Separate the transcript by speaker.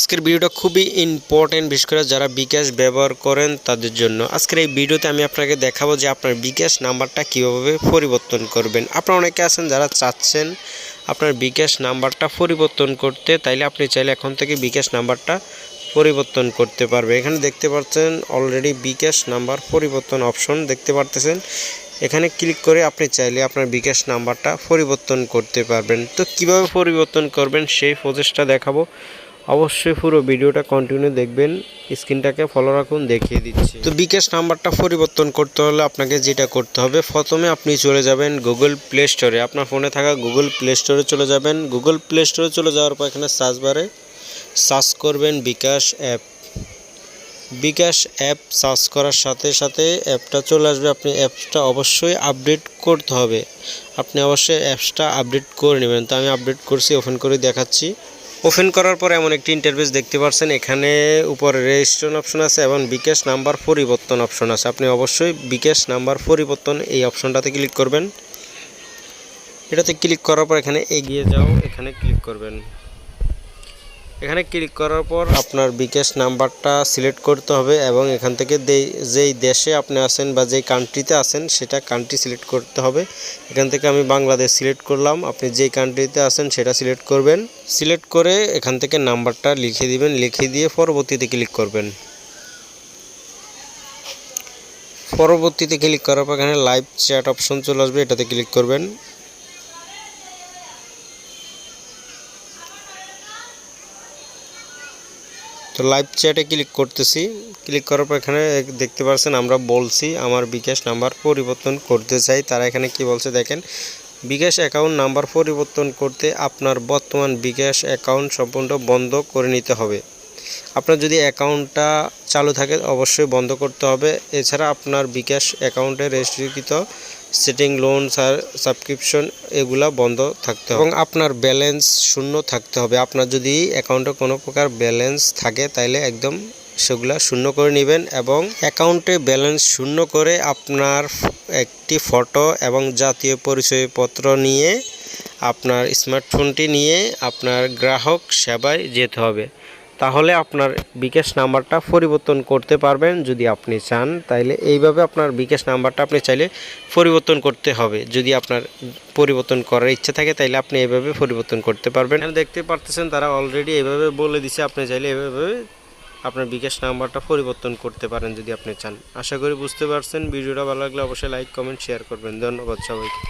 Speaker 1: আজকের ভিডিওটা খুবই ইম্পর্টেন্ট বিশেষ করে যারা বিকাশ ব্যবহার করেন তাদের জন্য। আজকের এই ভিডিওতে আমি আপনাকে দেখাবো যে আপনার বিকাশ নাম্বারটা কীভাবে পরিবর্তন করবেন। আপনারা অনেকে আছেন যারা চাচ্ছেন আপনার বিকাশ নাম্বারটা পরিবর্তন করতে, তাইলে আপনি চাইলে এখন থেকে বিকাশ নাম্বারটা পরিবর্তন করতে পারবে এখানে দেখতে পাচ্ছেন অলরেডি বিকাশ নাম্বার পরিবর্তন অপশন দেখতে পারতেছেন। এখানে ক্লিক করে আপনি চাইলে আপনার বিকাশ নাম্বারটা পরিবর্তন করতে পারবেন। তো কীভাবে পরিবর্তন করবেন সেই প্রসেসটা দেখাবো। অবশ্যই পুরো ভিডিওটা কন্টিনিউ দেখবেন স্ক্রিনটাকে ফলো রাখুন, দেখিয়ে দিচ্ছি। তো বিকাশ নাম্বারটা পরিবর্তন করতে হলে আপনাকে যেটা করতে হবে, প্রথমে আপনি চলে যাবেন গুগল প্লে স্টোরে আপনার ফোনে থাকা গুগল প্লে স্টোরে চলে যাবেন। গুগল প্লে স্টোরে চলে যাওয়ার পর এখানে সার্চ বারে সার্চ করবেন bKash app bKash app search করার সাথে সাথে অ্যাপটা চলে আসবে। আপনি অ্যাপসটা অবশ্যই আপডেট করতে হবে। আপনি অবশ্যই অ্যাপসটা আপডেট করে নেবেন। তো আমি আপডেট করছি ওপেন করে দেখাচ্ছি। ওপেন করার পর এমন একটি ইন্টারভিউস দেখতে পাচ্ছেন এখানে উপরে রেজিস্ট্রেশন অপশন আছে এবং বিকাশ নাম্বার পরিবর্তন অপশন আছে। আপনি অবশ্যই বিকাশ নাম্বার পরিবর্তন এই অপশনটাতে ক্লিক করবেন। এটাতে ক্লিক করার পর এখানে এগিয়ে যাও, এখানে ক্লিক করবেন। এখানে ক্লিক করার পর আপনার বিকাশ নাম্বারটা সিলেক্ট করতে হবে এবং এখান থেকে যেই দেশে আপনি আছেন বা যেই কান্ট্রিতে আছেন, সেটা কান্ট্রি সিলেক্ট করতে হবে। এখান থেকে আমি বাংলাদেশ সিলেক্ট করলাম। আপনি যেই কান্ট্রিতে আছেন, সেটা সিলেক্ট করবেন। সিলেক্ট করে এখান থেকে নাম্বারটা লিখে দিবেন। লিখে দিয়ে পরবর্তীতে ক্লিক করবেন। পরবর্তীতে ক্লিক করার পর এখানে লাইভ চ্যাট অপশন চলে আসবে। এটাতে ক্লিক করবেন। তো লাইভ চ্যাটে ক্লিক করতেছি। ক্লিক করার পর এখানে দেখতে পাচ্ছেন আমরা বলছি আমার বিকাশ নাম্বার পরিবর্তন করতে চাই। তারা এখানে কি বলছে দেখেন, বিকাশ অ্যাকাউন্ট নাম্বার পরিবর্তন করতে আপনার বর্তমান বিকাশ অ্যাকাউন্ট সম্পূর্ণ বন্ধ করে নিতে হবে। আপনার যদি অ্যাকাউন্টটা চালু থাকে অবশ্যই বন্ধ করতে হবে। এছাড়া আপনার বিকাশ অ্যাকাউন্টে রেজিস্ট্রিকৃত সেটিং লোন সাবস্ক্রিপশন এগুলা বন্ধ থাকতে হবে। এবং আপনার ব্যালেন্স শূন্য থাকতে হবে। আপনার যদি অ্যাকাউন্টে কোনো প্রকার ব্যালেন্স থাকে, তাইলে একদম সেগুলা শূন্য করে নেবেন এবং অ্যাকাউন্টে ব্যালেন্স শূন্য করে আপনার একটি ফটো এবং জাতীয় পরিচয়পত্র নিয়ে আপনার স্মার্টফোনটি নিয়ে আপনার গ্রাহক সেবায় যেতে হবে। তাহলে আপনার বিকাশ নাম্বারটা পরিবর্তন করতে পারবেন যদি আপনি চান। তাইলে এইভাবে আপনার বিকাশ নাম্বারটা আপনি চাইলে পরিবর্তন করতে হবে। যদি আপনার পরিবর্তন করার ইচ্ছা থাকে, তাইলে আপনি এইভাবে পরিবর্তন করতে পারবেন। দেখতে পারতেছেন তারা অলরেডি এইভাবে বলে দিছে, আপনি চাইলে এইভাবে আপনার বিকাশ নাম্বারটা পরিবর্তন করতে পারেন যদি আপনি চান। আশা করি বুঝতে পারছেন। ভিডিওটা ভালো লাগলে অবশ্যই লাইক কমেন্ট শেয়ার করবেন। ধন্যবাদ সবাইকে।